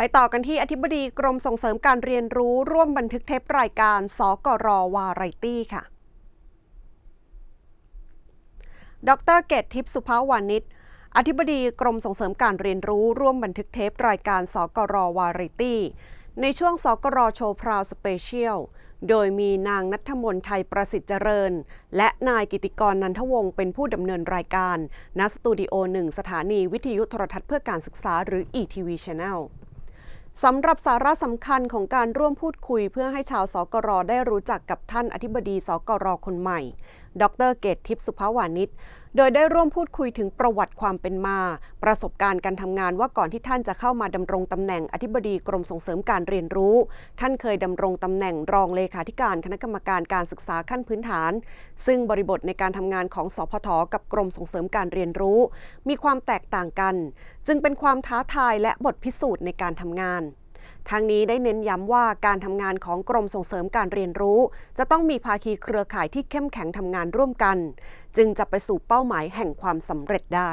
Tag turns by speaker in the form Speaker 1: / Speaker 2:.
Speaker 1: ไปต่อกันที่อธิบดีกรมส่งเสริมการเรียนรู้ร่วมบันทึกเทปรายการ สกรวาไรตี้ค่ะ ดรเกตทิพย์สุภาวานิชอธิบดีกรมส่งเสริมการเรียนรู้ร่วมบันทึกเทปรายการ สกรวาไรตี้ ในช่วง สกรโชว์พราวสเปเชียล โดยมีนางนัทมนไทยประสิทธิ์เจริญ และนายกิติกรนันทวงศ์เป็นผู้ดำเนินรายการ ณ สตูดิโอหนึ่งสถานีวิทยุโทรทัศน์เพื่อการศึกษาหรือ ETV Channel สำหรับสาระสำคัญของการร่วมพูดคุย เพื่อให้ชาวสกรได้รู้จักกับท่านอธิบดีสกรคนใหม่ ดรเกตทิพย์สุภาวานิช โดยได้ร่วมพูดคุยถึงประวัติความเป็นมา ประสบการณ์การทำงานว่าก่อนที่ท่านจะเข้ามาดำรงตำแหน่งอธิบดีกรมส่งเสริมการเรียนรู้ ท่านเคยดำรงตำแหน่งรองเลขาธิการคณะกรรมการการศึกษาขั้นพื้นฐาน ซึ่งบริบทในการทำงานของสพทกับกรมส่งเสริมการเรียนรู้ มีความแตกต่างกัน จึงเป็นความท้าทายและบทพิสูจน์ในการทำงาน ทางนี้ได้เน้นย้ำว่าการทำงานของกรมส่งเสริมการเรียนรู้ จะต้องมีภาคีเครือข่ายที่เข้มแข็งทำงานร่วมกัน จึงจะไปสู่เป้าหมายแห่งความสำเร็จได้